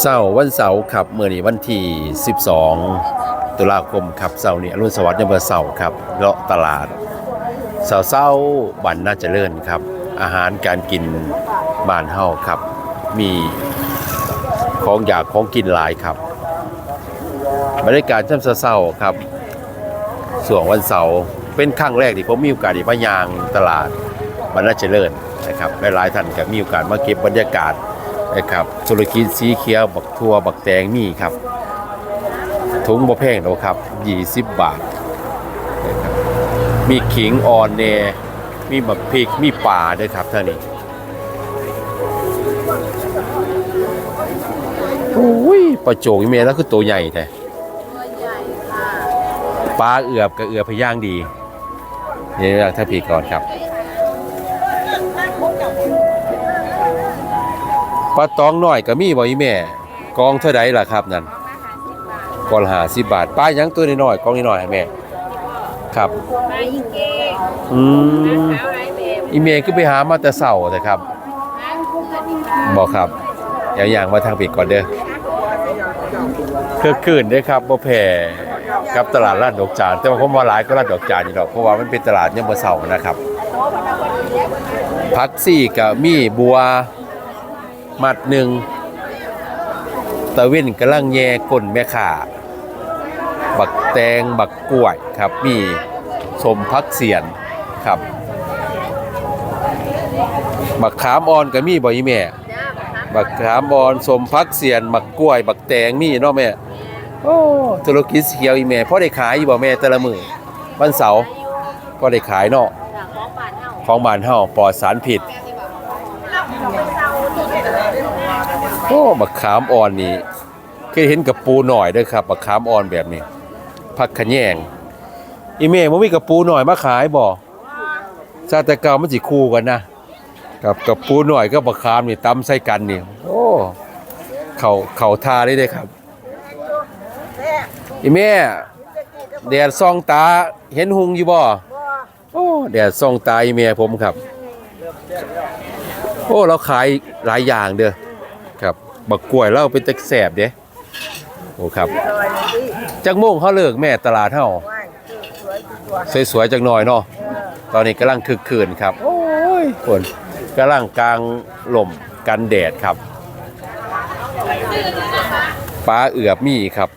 เสาร์วันเสาร์ครับเมื่อนี้วันที่ 12 ตุลาคมครับเสาร์นี้อรุณสวัสดิ์ยามมื้อเสาร์ครับเลาะตลาดเสาร์เสาร์บันน่าจะเจริญครับ อาหารการกินบ้านเฮาครับ มีของอยากของกินหลายครับบรรยากาศช่ำเศร้าครับส่วนวันเสาร์เป็นครั้งแรกที่ผมมีโอกาสได้มายางตลาดบรรณาเจริญนะครับหลายๆท่านก็มีโอกาสมาเก็บบรรยากาศ นะครับธุรกิจสีเขียวบักทั่วบักแตงมีครับถุงบ่แพงหรอกครับ 20 บาทนะครับมีขิงอ่อนแหนมีบักพริกมีป่าด้วยครับท่านี้โอ้ยปลาโจงอีเมลแล้วคือตัวใหญ่แท้ตัวใหญ่ค่ะปลาเอือบกับเอือบพย่างดี นี่เรื่องถ้าพีก่อนครับ ปลาตองน้อยก็มีบ่อีแม่ กองเท่าใดล่ะครับนั่นกองละห้าสิบบาทปลาหยังตัวน้อยๆกองน้อยๆให้แม่ ครับ ปลายิงเก้อืมขาวไรเบมอีเมคือไปหามาแต่เช้าแต่ครับน้ำคุ้งกันดีค่ะบอกครับอย่าอย่างมาทางปีกก่อนเด้อคือคืนเด้อครับบ่แพ้กับตลาดลาดดอกจาน แต่ว่าผมว่าหลายก็ลาดดอกจานอยู่ดอกเพราะว่ามันเป็นตลาดยามมื้อเช้านะครับพักซี่กับมีบัว มัดหนึ่งตะเว้นกำลังแย่ก้นแม่ข่าบักแตงบักกล้วยครับ มีสมพักเสียนครับบักขามอ่อนก็มีบ่อีแม่บักขามอ่อนสมพักเสียนบักกล้วย บักแตงมีเนาะแม่โอ้ธุรกิจเขียวอีแม่พอได้ขายอยู่บ่แม่แต่ละมือวันเสาร์ก็ได้ขายเนาะของบ้านเฮาของบ้าปลอดสารพิษ โอ้บักขามอ่อนนี่เคยเห็นกับปูหน่อยด้วยครับบักขามอ่อนแบบนี้ผักขะแยงอีเม่บ่มีกับปูหน่อยมาขายบ่ชาติเก่ามันสิคู่กันนะกับกับปูหน่อยก็บักขามนี่ตำใส่กันนี่โอ้เขาเข่าทาได้เด้ครับอีแม่แดดส่องตาเห็นหุงอยู่บ่โอ้แดดส่องตาอีแม่ผมครับ โอ้เราขายหลายอย่างเด้อ บักกล้วยเราเป็นตะแสบเด้โอ้ครับจักโมงเขาเลิกแม่ตลาดเฮาสวยๆจักหน่อยเนาะตอนนี้กำลังคึกคืนครับ โอ้ยคนกำลังกลางลมกันแดดครับปลาเอือบมีครับ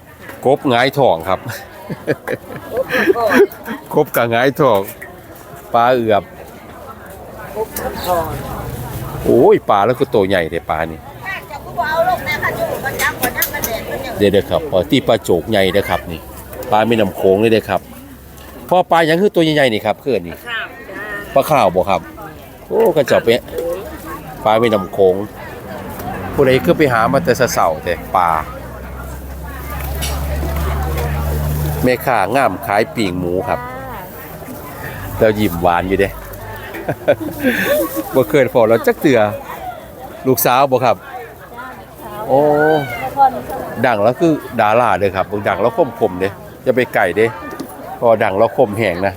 กบงายทองครับกบกับงายทองปลาเอือบโอ้ยปลาแล้วก็ตัวใหญ่แต่ปลานี่ เอาลงนะค่ะอยู่ก็จับก็นั่งกันแดดมันยังเดี๋ยวเด้อครับพอที่ปลาโจกใหญ่เด้อครับนี่ปลาไม่น้ำโขงเลยเด้อครับพอปลาหยังคือตัวใหญ่ๆนี่ครับเพื่อนนี่ข้าวจ้าปลาข้าวบ่ครับ โอ้กระจอบเปะปลาไม่น้ำโขงผู้ใดคือไปหามาแต่เสาๆแต่ปลาแม่ค้างามขายปีงหมูครับ แล้วยิ้มหวานอยู่เด้ บ่เคยพอเราจักเตือลูกสาวบ่ครับ โอ้ดังแล้วคือดาราเลยครับดังแล้วคมคมเด้จะไปไก่เด้พอดังแล้วคมแหงนะ